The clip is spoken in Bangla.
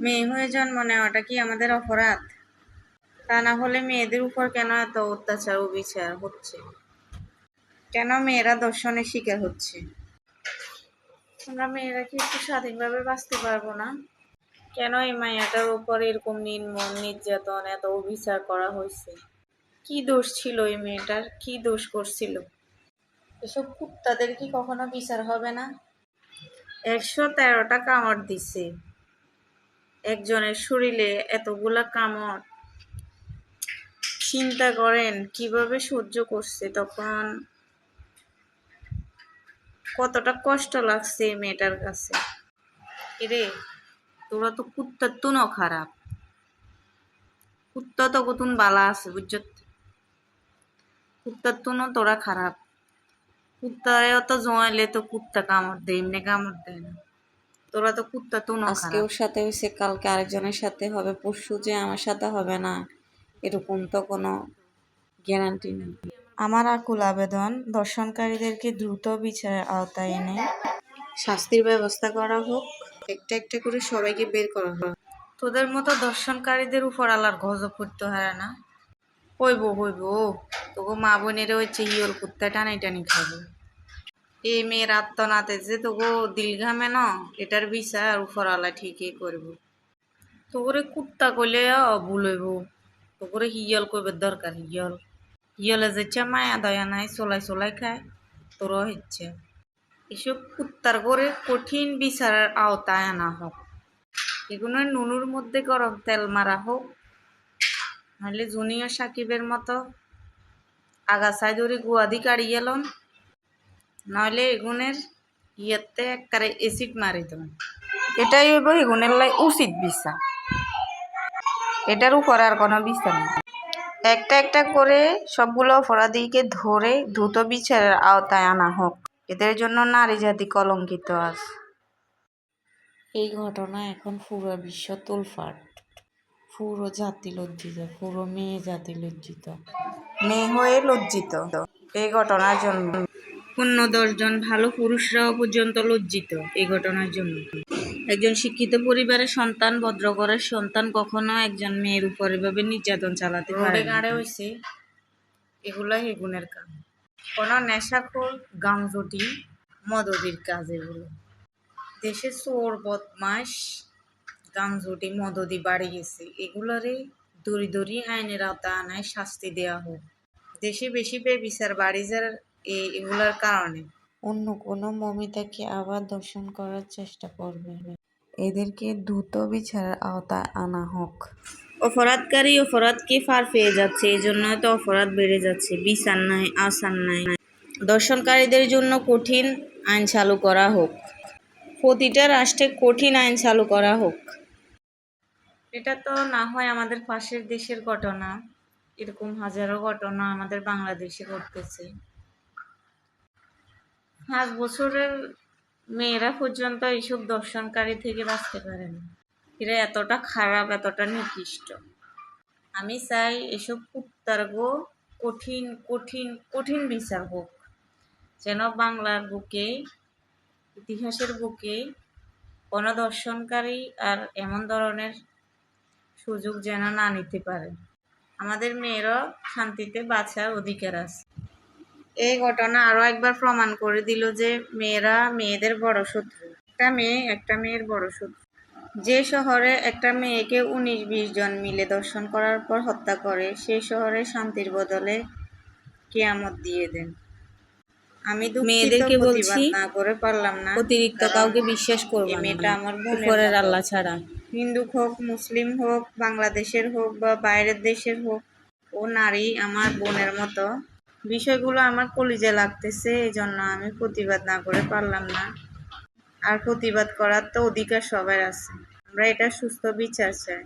মেয়ে হয়ে জন্ম নেওয়াটা কি আমাদের অপরাধ? তা না হলে মেয়েদের উপর কেন এত অত্যাচার ও বিচার হচ্ছে? কেন মেয়েরা দর্শনের শিকার হচ্ছে? আমরা মেয়েরা কি একটু স্বাধীনভাবে বাঁচতে পারব না? কেন এই মায়াটার উপর এরকম নির্মম নির্যাতন এত অবিচার করা হয়েছে? কি দোষ ছিল এই মেয়েটার? কি দোষ করছিল? এসব কুত্তাদের কি কখনো বিচার হবে না? একশো তেরোটা কামড় দিছে। একজনের শরীরে এতগুলা কামড়। চিন্তা করেন, কীভাবে সহ্য করছে তখন? কতটা কষ্ট লাগছে মেয়েটার কাছে। এরে, তোরা তো কুত্তার তুনও খারাপ। কুত্তা তো কতুন বালা আছে, বুঝছ? কুত্তার তুনও তোরা খারাপ। কুত্তারে অত জোয়াইলে তো কুত্তা কামড় দেয়, এমনি কামড় দেয় না। তোরা তো কুত্তা তুনও আজকে ওর সাথে হয়েছে কালকে আরেকজনের সাথে হবে পরশু যে আমার সাথে হবে না এরকম তো কোনো গ্যারান্টি নেই। আমার আকুল আবেদন দর্শনকারীদেরকে দ্রুত বিচারের আওতায় এনে। শাস্তির ব্যবস্থা করা হোক একটা একটা করে সবাইকে বের করা হোক। তোদের মতো দর্শনকারীদের উপর আল্লাহর গজব করতে হয় না। হইব হইব তোকে মা বোনের হচ্ছে ইয়র কুত্তা টানি টানি খাব এই মেয়ের আত্মনাতে যে তোকে দিল ঘামে না, এটার বিচার উপর আল্লাহ ঠিকই করব। তোরে কুত্তা কইলে ভুল হইব। তোরে হিয়ল কইবার দরকার, হিয়ল। হিয়লে যেচ্ছে মায়া দয়া নাই, চলাই চলাই খায়, তোরও হচ্ছে এসব কুত্তার করে কঠিন বিচারের আওতায় আনা হোক। এগুলো নুনুর মধ্যে গরম তেল মারা হোক, নাহলে জুনিয়র সাকিবের মতো আগাছায় ধরে গুয়াদি কাড়ি গেলন নইলে এগুনের ইয়েতে একবারে এসিড মারি দেন এটাই হইব এগুনের লাই উচিত বিচার। এটার উপর আর কোনো বিচার নেই। একটা একটা করে সবগুলো অপরাধীকে ধরে দ্রুত বিচারের আওতায় আনা হোক। এদের জন্য নারী জাতি কলঙ্কিত আছে এই ঘটনা এখন পুরো বিশ্ব তোলফাট। পুরো জাতি লজ্জিত পুরো মেয়ে জাতি লজ্জিত। মেয়ে হয়ে লজ্জিত। এই ঘটনার জন্য পূর্ণ দশজন ভালো পুরুষরাও পর্যন্ত লজ্জিত এই ঘটনার জন্য। একজন শিক্ষিত পরিবারের সন্তান ভদ্রঘরের সন্তান কখনো একজন মেয়ের উপর এভাবে নির্যাতন চালাতে পারে গাড়ে হয়েছে এগুলা হেগুনের কাজ কোনো নেশাখোর, গামজটি, মদদির কাজ এগুলো। দেশে চোর বদমাস গামজুটি, মদদি বাড়ি গেছে। এগুলারে দড়ি দড়ি আইনের আওতা আনায় শাস্তি দেওয়া হোক। দেশে বেশি বেবিচার বাড়ি যার এগুলার কারণে। অন্য কোনো মমিতাকে আবার দর্শন করার চেষ্টা করবে। এদেরকে দ্রুত বিচারের আওতায় আনা হোক। অপরাধকারী অপরাধকে ফার পেয়ে যাচ্ছে এই জন্য তো অপরাধ বেড়ে যাচ্ছে। বিচার নাই আসার নাই। দর্শনকারীদের জন্য কঠিন আইন চালু করা হোক। প্রতিটা রাষ্ট্রে কঠিন আইন চালু করা হোক। এটা তো না হয় আমাদের পাশের দেশের ঘটনা। এরকম হাজারো ঘটনা আমাদের বাংলাদেশে ঘটতেছে। পাঁচ বছরের মেয়েরা পর্যন্ত এইসব দর্শনকারী থেকে বাঁচতে পারে না। এরা এতটা খারাপ, এতটা নিকৃষ্ট। আমি চাই এসব কুত্তার গো কঠিন কঠিন কঠিন বিচার হোক। যেন বাংলার বুকে, ইতিহাসের বুকে কোনো দর্শনকারী আর এমন ধরনের সুযোগ যেন না নিতে পারে। আমাদের মেয়েরা শান্তিতে বাঁচার অধিকার আছে। এই ঘটনা আরও একবার প্রমাণ করে দিল যে মেয়েরা মেয়েদের বড় শত্রু। একটা মেয়ে একটা মেয়ের বড় শত্রু। যে শহরে একটা মেয়েকে উনিশ বিশ জন মিলে দর্শন করার পর হত্যা করে সেই শহরে শান্তির বদলে কেয়ামত দিয়ে দেন। আমি মেয়েদেরকে বলছি না করে পারলাম না। অতিরিক্ত কাউকে বিশ্বাস করবে মেয়েটা আমার বোনের আল্লাহ ছাড়া। হিন্দু হোক মুসলিম হোক বাংলাদেশের হোক বা বাইরের দেশের হোক ও নারী আমার বোনের মতো। বিষয়গুলো আমার কলিজে লাগতেছে এই জন্য আমি প্রতিবাদ না করে পারলাম না। আর প্রতিবাদ করার তো অধিকার সবার আছে। আমরা এটা সুস্থ বিচার চাই।